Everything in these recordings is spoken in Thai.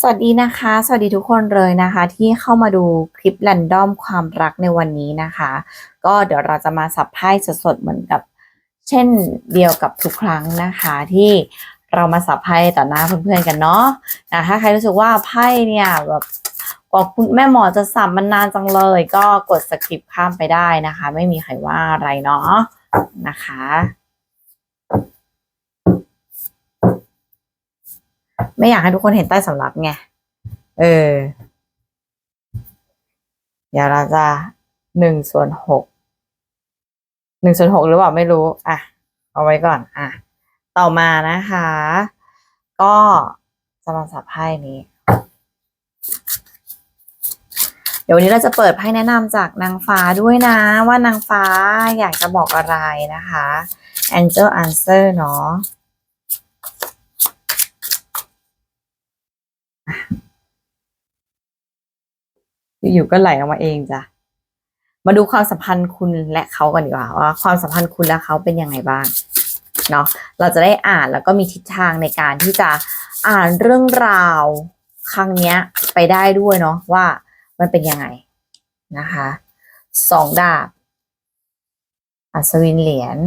สวัสดีนะคะ สวัสดีทุกคนเลยนะคะ ที่เข้ามาดูคลิปแรนดอมความรักในวันนี้นะคะ ก็เดี๋ยวเราจะมาสับไพ่สดๆเหมือนกับ เช่นเดียวกับทุกครั้งนะคะ ที่เรามาสับไพ่ต่อหน้าเพื่อนๆกันเนาะนะถ้าใครรู้สึกว่าไพ่เนี่ยแบบกว่าคุณแม่หมอจะสับมันนานจังเลย ก็กดสกิปข้ามไปได้นะคะ ไม่มีใครว่าอะไรเนาะนะคะ ไม่อยากให้ทุกคนเห็นใต้สำรับไง เออ เดี๋ยวเราจะหนึ่งส่วนหก หนึ่งส่วนหกหรือเปล่าไม่รู้ อะ เอาไว้ก่อน อะ ต่อมานะคะ ก็จะมาสับไพ่นี้ เดี๋ยววันนี้เราจะเปิดไพ่แนะนำจากนางฟ้าด้วยนะ ว่านางฟ้าอยากจะบอกอะไรนะคะ Angel Answer เนาะ อยู่ก็ไหลออกมาเองจ้ะ มาดูความสัมพันธ์คุณและเขากันดีกว่าว่า ความสัมพันธ์คุณและเขาเป็นยังไงบ้างเนาะเราจะได้อ่านแล้วก็มีทิศทางในการที่จะอ่านเรื่องราว ครั้งเนี้ยไปได้ด้วยเนาะว่ามันเป็นยังไงนะคะสองดาบ อัศวินเหรียญ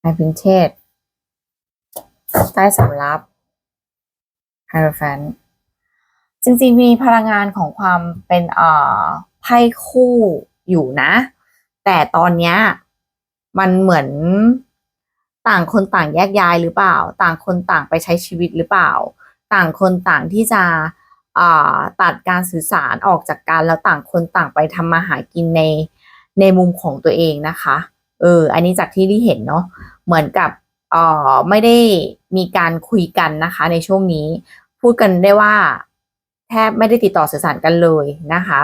ไฮพินเทศ ใต้สำรับไฮโรแฟนจริงๆมีพลังงานของความเป็นเอ่อไพ่คู่อยู่นะ แต่ตอนเนี้ยมันเหมือนต่างคนต่างแยกย้ายหรือเปล่า ต่างคนต่างไปใช้ชีวิตหรือเปล่า ต่างคนต่างที่จะอ่าตัดการสื่อสารออกจากกันแล้วต่างคนต่างไปทำมาหากินในในมุมของตัวเองนะคะ เออ อันนี้จากที่ที่เห็นเนาะ เหมือนกับ เอ่อไม่ได้มีการคุยกันนะคะในช่วงนี้ พูดกันได้ว่าแทบไม่ได้ติดต่อสื่อสารกันเลยนะคะ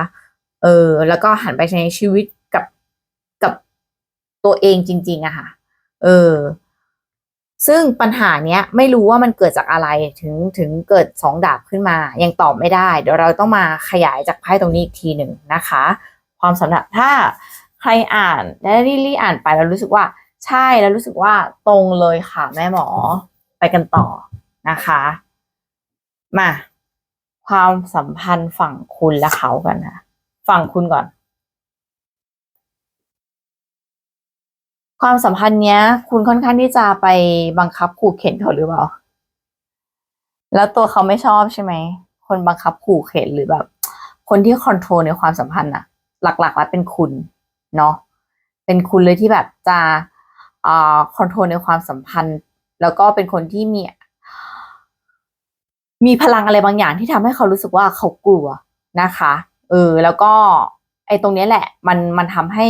เออแล้วก็หันไปใช้ชีวิตกับกับตัวเองจริงๆอะค่ะเออซึ่งปัญหาเนี้ยไม่รู้ว่ามันเกิดจากอะไรถึงถึงเกิดสองดาบขึ้นมา ยังตอบไม่ได้ เดี๋ยวเราต้องมาขยายจากไพ่ตรงนี้อีกทีหนึ่งนะคะ ความสำหรับถ้าใครอ่านได้รีรีอ่านไปแล้วรู้สึกว่า ใช่แล้วรู้สึกว่าตรงเลยค่ะแม่หมอไปกันต่อนะคะ มาความสัมพันธ์ฝั่งคุณและเขากันนะฝั่งคุณก่อน ความสัมพันธ์เนี้ย คุณค่อนข้างที่จะไปบังคับขู่เข็นเขาหรือเปล่า แล้วตัวเขาไม่ชอบใช่ไหม คนบังคับขู่เข็นหรือแบบ คนที่คอนโทรลในความสัมพันธ์อะหลักๆแล้วเป็นคุณเนาะเป็นคุณเลยที่แบบจะ คอนโทรลในความสัมพันธ์ แล้วก็เป็นคนที่มี มีพลังอะไรบางอย่างที่ทำให้เขารู้สึกว่าเขากลัวนะคะ เออ แล้วก็ไอ้ตรงนี้แหละ มันมันทำให้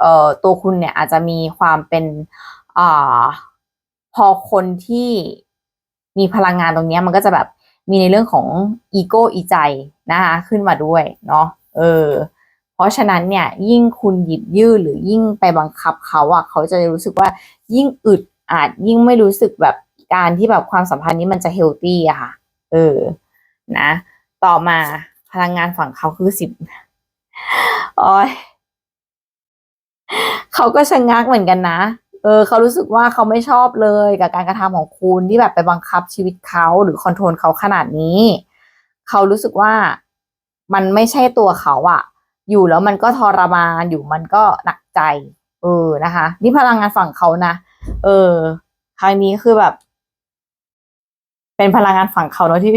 เอ่อตัวคุณเนี่ยอาจจะมีความเป็นอ่าพอคนที่มีพลังงานตรงนี้มันก็จะแบบมีในเรื่องของอีโก้อีใจนะคะขึ้นมาด้วยเนาะเออ เพราะฉะนั้นเนี่ยยิ่งคุณหยิบยื่นหรือยิ่งไปบังคับเขาอะเขาจะรู้สึกว่ายิ่งอึดอัดยิ่งไม่รู้สึกแบบการที่แบบความสัมพันธ์นี้มันจะเฮลตี้อะค่ะ เออ นะ ต่อมาพลังงานฝั่งเขาคือสิบโอ้ยเขาก็ชะงักเหมือนกันนะ เออ เขารู้สึกว่าเขาไม่ชอบเลยกับการกระทำของคุณที่แบบไปบังคับชีวิตเขาหรือคอนโทรลเขาขนาดนี้ เขารู้สึกว่ามันไม่ใช่ตัวเขาอะ อยู่แล้วมันก็ทรมานอยู่มันก็หนักใจ เออนะคะ นี่พลังงานฝั่งเขานะเออ ครั้งนี้คือแบบ เป็นพลังงานฝั่งเขาเนาะที่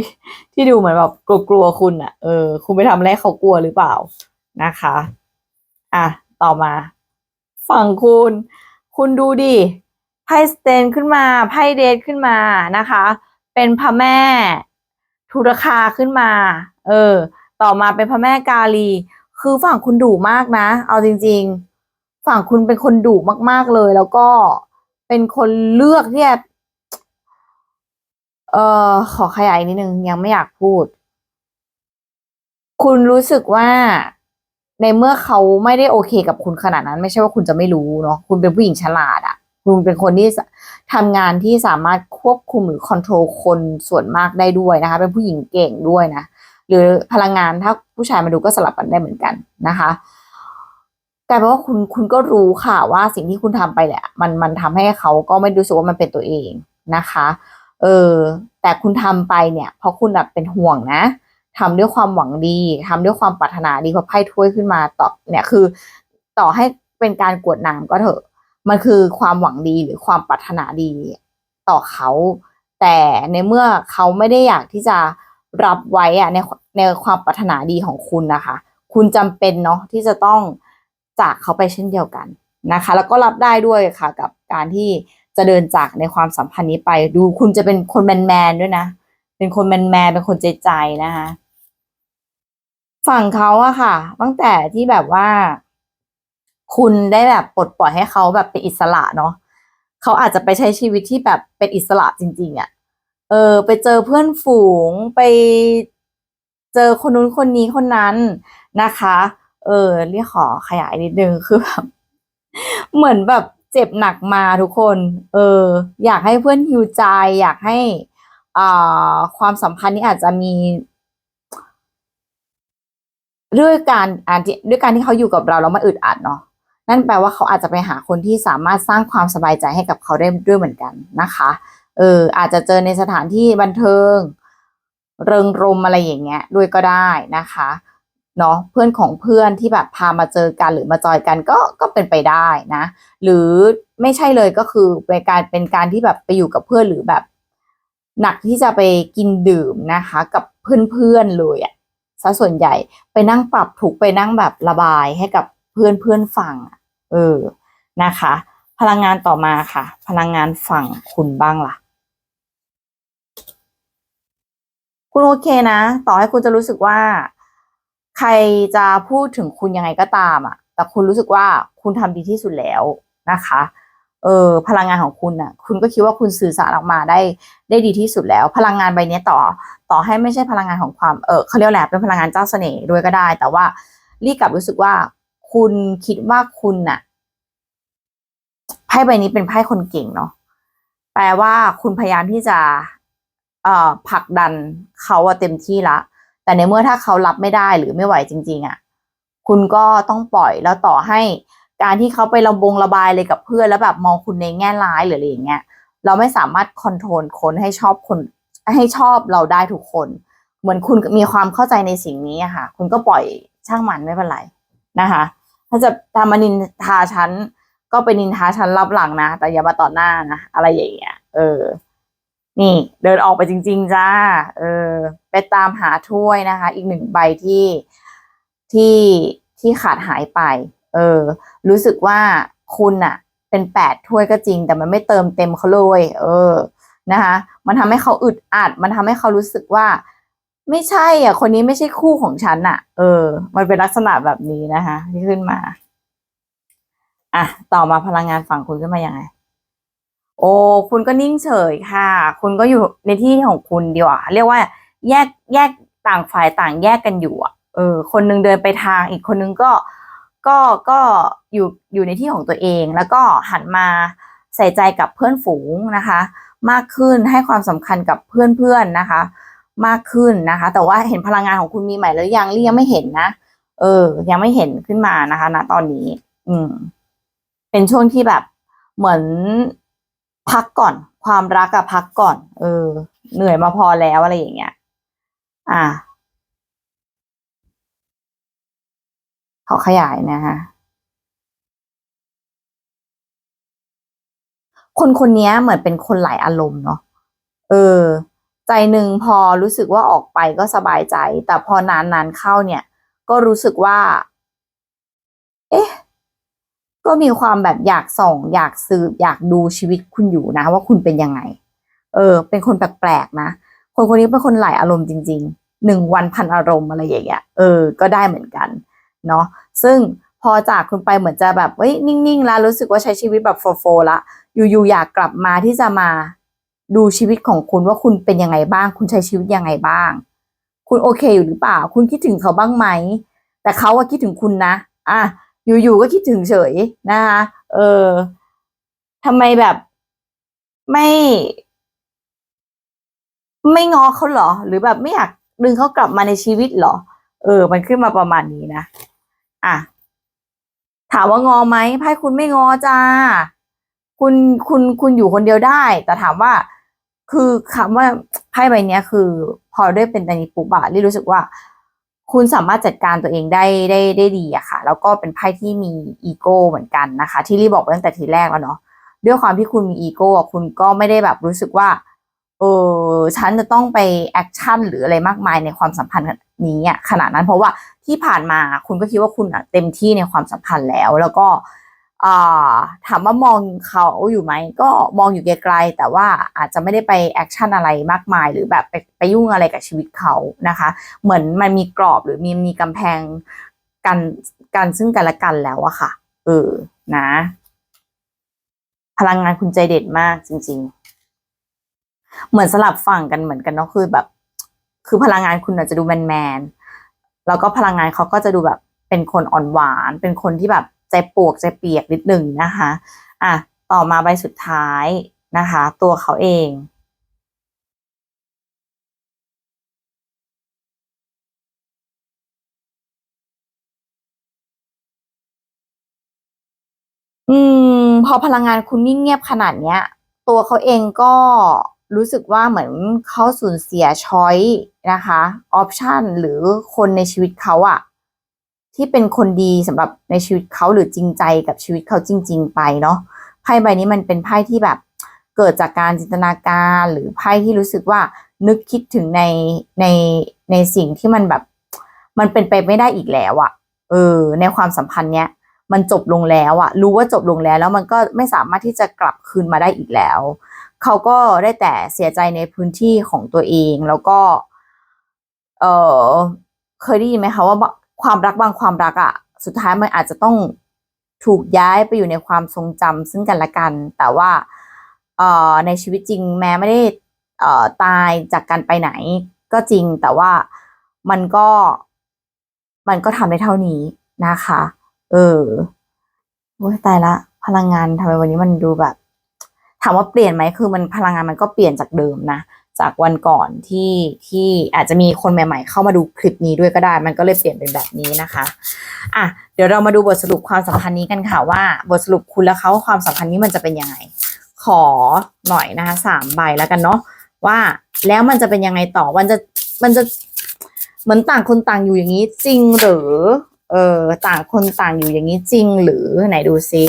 ที่ดูเหมือนแบบกลัวๆคุณอะ่ะเออคุณไปทำอะไรเขากลัวหรือเปล่านะคะ อะต่อมา ฝั่งคุณ คุณดูดิไพ่สเตนขึ้นมาไพ่เดทขึ้นมานะคะ เป็นพระแม่ทุรคาขึ้นมา เออ ต่อมาเป็นพระแม่กาลี คือฝั่งคุณดุมากนะ เอาจริง ๆ ฝั่งคุณเป็นคนดุมาก ๆเลย แล้วก็เป็นคนเลือกที่จะเอ่อขอขยายนิดนึงยังไม่อยากพูด คุณรู้สึกว่าในเมื่อเขาไม่ได้โอเคกับคุณขนาดนั้น ไม่ใช่ว่าคุณจะไม่รู้เนาะคุณเป็นผู้หญิงฉลาดอะ่ะ คุณเป็นคนที่ทำงานที่สามารถควบคุมหรือคอนโทรลคนส่วนมากได้ด้วยนะคะ เป็นผู้หญิงเก่งด้วยนะ หรือพลังงานถ้าผู้ชายมาดูก็สลับกันได้เหมือนกันนะคะกลายเป็นว่าคุณคุณก็รู้ค่ะว่าสิ่งที่คุณทำไปเนี่ยมันมันทำให้เขาก็ไม่รู้สึกว่ามันเป็นตัวเองนะคะ เออแต่คุณทำไปเนี่ย เพราะคุณแบบเป็นห่วงนะทำด้วยความหวังดีทำด้วยความปรารถนาดีพราะไพ่ถ้วยขึ้นมาต่อเนี่ยคือ ต่อให้เป็นการกวดน้ำก็เถอะ มันคือความหวังดีหรือความปรารถนาดีต่อเขา แต่ในเมื่อเขาไม่ได้อยากที่จะ รับไว้อะในในความปรารถนาดีของคุณนะคะ คุณจำเป็นเนาะที่จะต้องจากเขาไปเช่นเดียวกันนะคะ แล้วก็รับได้ด้วยค่ะกับการที่จะเดินจากในความสัมพันธ์นี้ไป ดูคุณจะเป็นคนแมนแมนด้วยนะ เป็นคนแมนแมนเป็นคนใจใจนะคะ ฝั่งเขาอะค่ะ ตั้งแต่ที่แบบว่า คุณได้แบบปลดปล่อยให้เขาแบบเป็นอิสระเนาะเขาอาจจะไปใช้ชีวิตที่แบบเป็นอิสระจริงๆอะ เออไปเจอเพื่อนฝูงไปเจอคนนู้นคนนี้คนนั้นนะคะ เออเรียกขอขยายนิดนึงคือแบบเหมือนแบบเจ็บหนักมาทุกคน เออ อยากให้เพื่อนฮิวใจ อยากให้อ่าความสัมพันธ์นี้อาจจะมีด้วยการอ่านด้วยการที่เขาอยู่กับเราแล้วมันอึดอัดเนาะนั่นแปลว่าเขาอาจจะไปหาคนที่สามารถสร้างความสบายใจให้กับเขาได้ด้วยเหมือนกันนะคะ เอออาจจะเจอในสถานที่บันเทิง เริงรมอะไรอย่างเงี้ยด้วยก็ได้นะคะเนาะเพื่อนของเพื่อนที่แบบพามาเจอกันหรือมาจอยกันก็ก็เป็นไปได้นะ หรือไม่ใช่เลยก็คือเป็นการเป็นการที่แบบไปอยู่กับเพื่อนหรือแบบ หนักที่จะไปกินดื่มนะคะ กับเพื่อนๆเลยอะซะส่วนใหญ่ไปนั่งปรับทุกไปนั่งแบบระบายให้กับเพื่อนเพื่อนฟังเออนะคะ พลังงานต่อมาค่ะ พลังงานฝั่งคุณบ้างล่ะ คุณโอเคนะ ต่อให้คุณจะรู้สึกว่า ใครจะพูดถึงคุณยังไงก็ตามอะ แต่คุณรู้สึกว่าคุณทำดีที่สุดแล้วนะคะ เออพลังงานของคุณน่ะ คุณก็คิดว่าคุณสื่อสารออกมาได้ได้ดีที่สุดแล้ว พลังงานใบนี้ต่อ ต่อให้ไม่ใช่พลังงานของความเออเขาเรียกแหละไรเป็นพลังงานเจ้าเสน่ห์ด้วยก็ได้ แต่ว่ารีกลับรู้สึกว่า คุณคิดว่าคุณน่ะไพ่ใบนี้เป็นไพ่คนเก่งเนาะแปลว่าคุณพยายามที่จะ ผลักดันเขาอะเต็มที่ละ แต่ในเมื่อถ้าเขารับไม่ได้หรือไม่ไหวจริง ๆอะคุณก็ต้องปล่อยแล้วต่อให้การที่เขาไประบงระบายเลยกับเพื่อนแล้วแบบมองคุณในแง่ร้ายหรืออะไรอย่างเงี้ยเราไม่สามารถคอนโทรลคนให้ชอบคนให้ชอบเราได้ทุกคน เหมือนคุณมีความเข้าใจในสิ่งนี้อะค่ะ คุณก็ปล่อยช่างมันไม่เป็นไรนะคะ ถ้าจะทำมานินทาฉันก็ไปนินทาฉันรับหลังนะ แต่อย่ามาต่อหน้านะอะไรอย่างเงี้ยเออ นี่เดินออกไปจริง ๆ จ้า เออ ไปตามหาถ้วยนะคะ อีกหนึ่งใบที่ที่ที่ขาดหายไป เออ รู้สึกว่าคุณอะเป็นแปดถ้วยก็จริง แต่มันไม่เติมเต็มเขาเลย เออ นะคะ มันทำให้เขาอึดอัด มันทำให้เขารู้สึกว่า ไม่ใช่อะ คนนี้ไม่ใช่คู่ของฉันอะเออ มันเป็นลักษณะแบบนี้นะคะ ที่ขึ้นมา อะ ต่อมาพลังงานฝั่งคุณขึ้นมาอยังไง โอ้คุณก็นิ่งเฉยค่ะ คุณก็อยู่ในที่ของคุณดีกว่าเรียกว่า แยกแยกต่างฝ่ายต่างแยกกันอยู่อะเออ คนนึงเดินไปทางอีกคนนึงก็ก็ก็อยู่อยู่ในที่ของตัวเอง แล้วก็หันมาใส่ใจกับเพื่อนฝูงนะคะ มากขึ้นให้ความสำคัญกับเพื่อนๆนะคะ มากขึ้นนะคะ แต่ว่าเห็นพลังงานของคุณมีใหม่หรือยังหรือยังไม่เห็นนะเออ ยังไม่เห็นขึ้นมานะคะณตอนนี้ อืม เป็นช่วงที่แบบเหมือน พักก่อน ความรักอะพักก่อน เออ เหนื่อยมาพอแล้วอะไรอย่างเงี้ย อ่าขอขยายนะคะคนคนนี้เหมือนเป็นคนหลายอารมณ์เนาะ เออ ใจหนึ่งพอรู้สึกว่าออกไปก็สบายใจ แต่พอนานๆเข้าเนี่ย ก็รู้สึกว่า เอ๊ะ ก็มีความแบบอยากส่อง อยากสืบ อยากดูชีวิตคุณอยู่นะ ว่าคุณเป็นยังไง เออ เป็นคนแปลกๆนะ คนคนนี้เป็นคนหลายอารมณ์จริงๆหนึ่งวันพันอารมณ์อะไรอย่างเงี้ยเออ ก็ได้เหมือนกันเนาะซึ่งพอจากคุณไปเหมือนจะแบบเฮ้ยนิ่งๆแล้วรู้สึกว่าใช้ชีวิตแบบโฟโฟละอยู่ๆอยากกลับมาที่จะมาดูชีวิตของคุณว่าคุณเป็นยังไงบ้าง คุณใช้ชีวิตยังไงบ้าง คุณโอเคอยู่หรือเปล่า คุณคิดถึงเขาบ้างไหม แต่เขาว่าคิดถึงคุณนะ อะ อยู่ๆก็คิดถึงเฉยนะคะเออทำไมแบบไม่ ไม่งอเขาเหรอ หรือแบบไม่อยากดึงเขากลับมาในชีวิตเหรอ เออ มันขึ้นมาประมาณนี้นะอะถามว่างอไหมไพ่คุณไม่งอจ้า คุณคุณคุณอยู่คนเดียวได้ แต่ถามว่า คือคำว่าไพ่ใบนี้คือ พอได้เป็นอันนี้ปุ๊บอะลี่รู้สึกว่า คุณสามารถจัดการตัวเองได้ได้ได้ดีอะค่ะ แล้วก็เป็นไพ่ที่มีอีโก้เหมือนกันนะคะ ที่รีบอกไปตั้งแต่ทีแรกแล้วเนาะด้วยความที่คุณมีอีโก้คุณก็ไม่ได้แบบรู้สึกว่าเออฉันจะต้องไปแอคชั่นหรืออะไรมากมายในความสัมพันธ์นี้อะขนาดนั้นเพราะว่าที่ผ่านมาคุณก็คิดว่าคุณอะเต็มที่ในความสัมพันธ์แล้ว แล้วก็ ถามว่ามองเขาอยู่ไหมก็มองอยู่ไกลๆแต่ว่าอาจจะไม่ได้ไปแอคชั่นอะไรมากมาย หรือแบบไปไปยุ่งอะไรกับชีวิตเขานะคะ เหมือนมันมีกรอบหรือมีมีกำแพงกันกันซึ่งกันและกันแล้วอะค่ะเออนะ พลังงานคุณใจเด็ดมากจริง ๆ เหมือนสลับฝั่งกันเหมือนกันเนาะคือแบบ คือพลังงานคุณอาจจะดูแมนแมนแล้วก็พลังงานเขาก็จะดูแบบเป็นคนอ่อนหวาน เป็นคนที่แบบ ใจปวกใจเปียกนิดหนึ่งนะคะอะต่อมาใบสุดท้ายนะคะ ตัวเขาเองอืมพอพลังงานคุณนิ่งเงียบขนาดเนี้ย ตัวเขาเองก็รู้สึกว่าเหมือนเขาสูญเสียช้อยนะคะออปชันหรือคนในชีวิตเขาอะ ที่เป็นคนดีสำหรับในชีวิตเขาหรือจริงใจกับชีวิตเขาจริง ๆ ไปเนาะไพ่ใบนี้มันเป็นไพ่ที่แบบเกิดจากการจินตนาการหรือไพ่ที่รู้สึกว่านึกคิดถึงในในในสิ่งที่มันแบบ มันเป็นไปไม่ได้อีกแล้วอะเออ ในความสัมพันธ์เนี้ยมันจบลงแล้วอะรู้ว่าจบลงแล้ว แล้วมันก็ไม่สามารถที่จะกลับคืนมาได้อีกแล้ว เขาก็ได้แต่เสียใจในพื้นที่ของตัวเองแล้วก็ เออเคยได้ยินไหมคะว่า ความรักบางความรักอะสุดท้ายมันอาจจะต้องถูกย้ายไปอยู่ในความทรงจำซึ่งกันและกัน แต่ว่าเอ่อในชีวิตจริงแม้ไม่ได้เอ่อตายจากกันไปไหนก็จริงแต่ว่ามันก็มันก็ทำได้เท่านี้นะคะ เออโอ้ยตายละ พลังงานทำไมวันนี้มันดูแบบ ถามว่าเปลี่ยนไหมคือมันพลังงานมันก็เปลี่ยนจากเดิมนะ จากวันก่อนที่ที่อาจจะมีคนใหม่ ๆ เข้ามาดูคลิปนี้ด้วยก็ได้ มันก็เลยเปลี่ยนเป็นแบบนี้นะคะอะเดี๋ยวเรามาดูบทสรุปความสัมพันธ์นี้กันค่ะว่า บทสรุปคุณและเขาความสัมพันธ์นี้มันจะเป็นยังไง ขอหน่อยนะคะสามใบแล้วกันเนาะว่าแล้วมันจะเป็นยังไงต่อมันจะมันจะเหมือนต่างคนต่างอยู่อย่างนี้จริงหรือเออต่างคนต่างอยู่อย่างนี้จริงหรือไหนดูซิ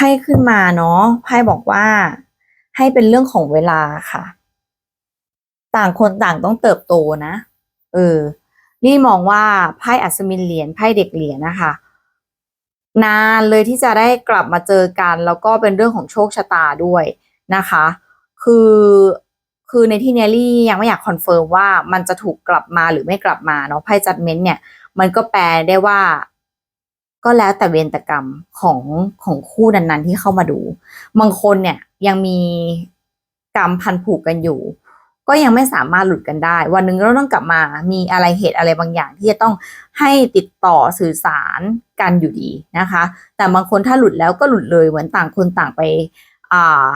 พ่ขึ้นมาเนาะไพ่บอกว่า ให้เป็นเรื่องของเวลาค่ะ ต่างคนต่างต้องเติบโตนะเออ นี่มองว่าไพ่อัศมินเหรียญไพ่เด็กเหรียญนะคะ นานเลยที่จะได้กลับมาเจอกัน แล้วก็เป็นเรื่องของโชคชะตาด้วยนะคะ คือคือในที่เนลี่ยังไม่อยากคอนเฟิร์มว่ามันจะถูกกลับมาหรือไม่กลับมาเนาะไพ่จัดเม้นต์เนี่ย มันก็แปลได้ว่า ก็แล้วแต่เวรแตกรรมของของคู่นั้นๆที่เข้ามาดู บางคนเนี่ยยังมีกรรมพันผูกกันอยู่ ก็ยังไม่สามารถหลุดกันได้ วันหนึ่งเราต้องกลับมา มีอะไรเหตุอะไรบางอย่าง ที่จะต้องให้ติดต่อสื่อสารกันอยู่ดีนะคะ แต่บางคนถ้าหลุดแล้วก็หลุดเลยเหมือนต่างคนต่างไปอ่า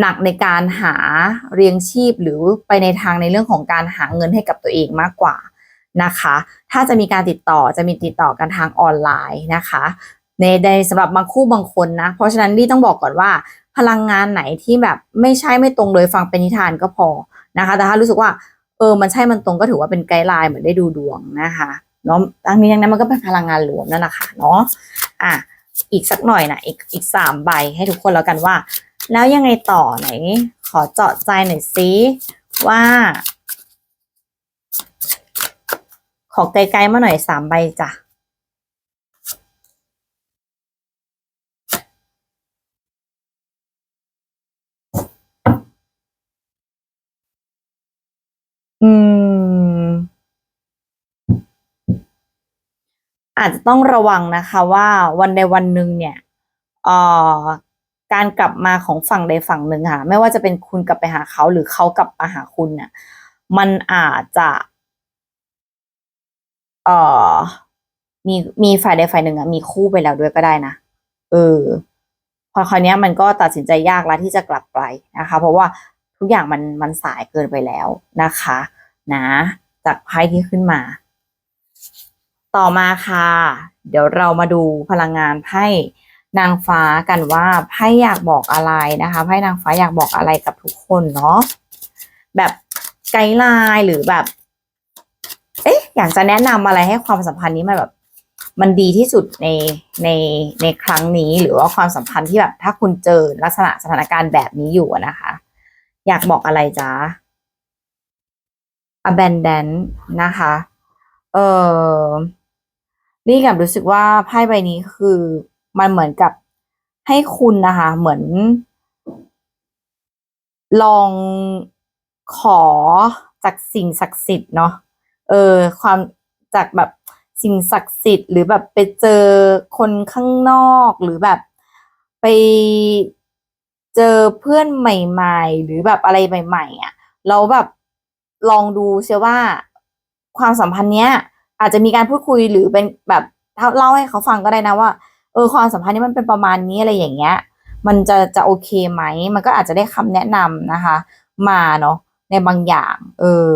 หนักในการหาเรียงชีพหรือไปในทางในเรื่องของการหาเงินให้กับตัวเองมากกว่า นะคะ ถ้าจะมีการติดต่อจะมีติดต่อกันทางออนไลน์นะคะในในสำหรับบางคู่บางคนนะ เพราะฉะนั้นลี่ต้องบอกก่อนว่า พลังงานไหนที่แบบไม่ใช่ไม่ตรงเลยฟังเป็นนิทานก็พอนะคะ แต่ถ้ารู้สึกว่าเออมันใช่มันตรงก็ถือว่าเป็นไกด์ไลน์เหมือนได้ดูดวงนะคะเนาะทั้งนี้ทั้งนั้นมันก็เป็นพลังงานรวมนั่นแหละค่ะเนาะอะอีกสักหน่อยนะอีกอีกสามใบให้ทุกคนแล้วกันว่า แล้วยังไงต่อไหน ขอเจาะใจหน่อยซิว่า ขอไกลๆมาหน่อยสามใบจ้ะอืม อาจจะต้องระวังนะคะว่าวันใดวันหนึ่งเนี่ยเอ่อการกลับมาของฝั่งใดฝั่งหนึ่งค่ะ ไม่ว่าจะเป็นคุณกลับไปหาเขาหรือเขากลับมาหาคุณเนี่ยมันอาจจะ เอ่อ มีมีฝ่ายใดฝ่ายหนึ่งอะมีคู่ไปแล้วด้วยก็ได้นะเออพอคราวเนี้ยมันก็ตัดสินใจยากแล้วที่จะกลับไปนะคะ เพราะว่าทุกอย่างมันมันสายเกินไปแล้วนะคะ นะ จากไพ่ที่ขึ้นมา ต่อมาค่ะ เดี๋ยวเรามาดูพลังงานไพ่นางฟ้ากันว่าไพ่อยากบอกอะไรนะคะไพ่นางฟ้าอยากบอกอะไรกับทุกคนเนาะแบบไกด์ไลน์หรือแบบ เอ๊ะอยากจะแนะนำอะไรให้ความสัมพันธ์นี้มันแบบ มันดีที่สุดในในในครั้งนี้หรือว่าความสัมพันธ์ที่แบบ ถ้าคุณเจอลักษณะสถานการณ์แบบนี้อยู่นะคะ อยากบอกอะไรจ๊ะ abandon นะคะ เออนี่กับรู้สึกว่าไพ่ใบนี้คือมันเหมือนกับให้คุณนะคะ เหมือน ลองขอจากสิ่งศักดิ์สิทธิ์เนาะ เออความจากแบบสิ่งศักดิ์สิทธิ์หรือแบบไปเจอคนข้างนอกหรือแบบไปเจอเพื่อนใหม่ ๆ หรือแบบอะไรใหม่ ๆอะเราแบบลองดูเชื่อว่าความสัมพันธ์เนี้ย อาจจะมีการพูดคุยหรือเป็นแบบเล่าให้เขาฟังก็ได้นะว่าเออความสัมพันธ์นี้มันเป็นประมาณนี้อะไรอย่างเงี้ย มันจะจะโอเคไหม มันก็อาจจะได้คำแนะนำนะคะ มาเนาะในบางอย่าง เออ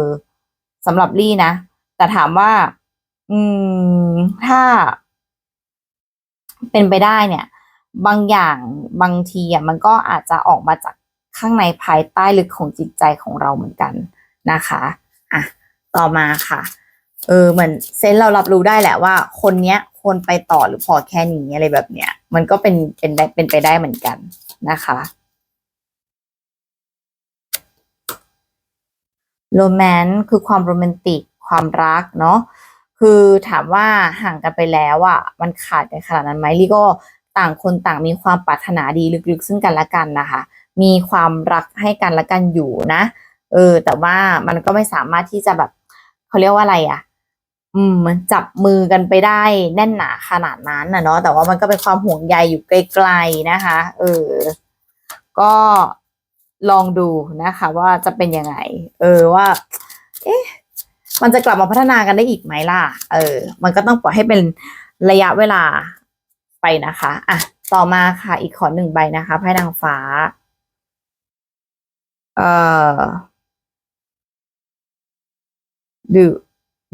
สำหรับลี่นะ แต่ถามว่า อืม ถ้า เป็นไปได้เนี่ย บางอย่างบางทีอะมันก็อาจจะออกมาจากข้างในภายใต้ลึกของจิตใจของเราเหมือนกันนะคะอะต่อมาค่ะ เออเหมือนเซนเรารับรู้ได้แหละว่า คนเนี้ยควรไปต่อหรือพอแค่นี้อะไรแบบเนี้ย มันก็เป็นเป็นได้เป็นไปได้เหมือนกันนะคะ โรแมนต์คือความโรแมนติกความรักเนาะคือถามว่าห่างกันไปแล้วอะ่ะมันขาดกันขนาดนั้นไหมลี่ก็ต่างคนต่างมีความปรารถนาดีลึกๆ ซึ่งกันและกันนะคะ มีความรักให้กันและกันอยู่นะ เออ แต่ว่ามันก็ไม่สามารถที่จะแบบเขาเรียกว่าอะไรอะ่ะ อืมมันจับมือกันไปได้แน่นหนาขนาดนั้นนะเนาะแต่ว่ามันก็เป็นความห่วงใยอยู่ไกลๆนะคะ เออ ก็ ลองดูนะคะ ว่าจะเป็นยังไง เออว่า เอ๊ะมันจะกลับมาพัฒนากันได้อีกไหมล่ะ เออ มันก็ต้องปล่อยให้เป็นระยะเวลาไปนะคะอะต่อมาค่ะ อีกขอหนึ่งใบนะคะไพ่นางฟ้า เอ่อ the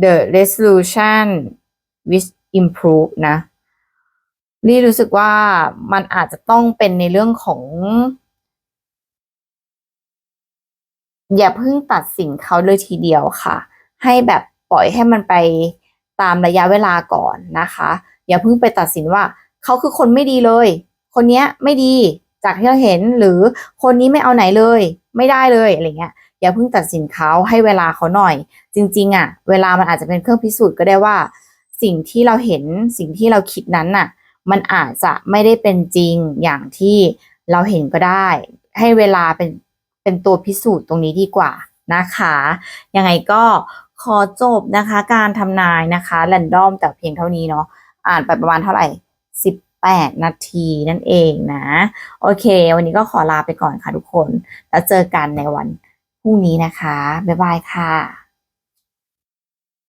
the resolution which improve นะนี่รู้สึกว่ามันอาจจะต้องเป็นในเรื่องของ อย่าเพิ่งตัดสินเขาเลยทีเดียวค่ะ ให้แบบปล่อยให้มันไปตามระยะเวลาก่อนนะคะ อย่าเพิ่งไปตัดสินว่าเขาคือคนไม่ดีเลย คนนี้ไม่ดีจากที่เราเห็นหรือคนนี้ไม่เอาไหนเลย ไม่ได้เลยอะไรเงี้ยอย่าเพิ่งตัดสินเขาให้เวลาเขาหน่อย จริง ๆอะ เวลามันอาจจะเป็นเครื่องพิสูจน์ก็ได้ว่า สิ่งที่เราเห็นสิ่งที่เราคิดนั้นน่ะ มันอาจจะไม่ได้เป็นจริงอย่างที่เราเห็นก็ได้ ให้เวลาเป็น เป็นตัวพิสูจน์ตรงนี้ดีกว่านะคะ ยังไงก็ขอจบนะคะ การทำนายนะคะแรนดอมแต่เพียงเท่านี้เนาะอ่านไปประมาณเท่าไหร่ 18 นาทีนั่นเองนะ โอเค วันนี้ก็ขอลาไปก่อนค่ะทุกคน แล้วเจอกันในวันพรุ่งนี้นะคะ บ๊ายบายค่ะ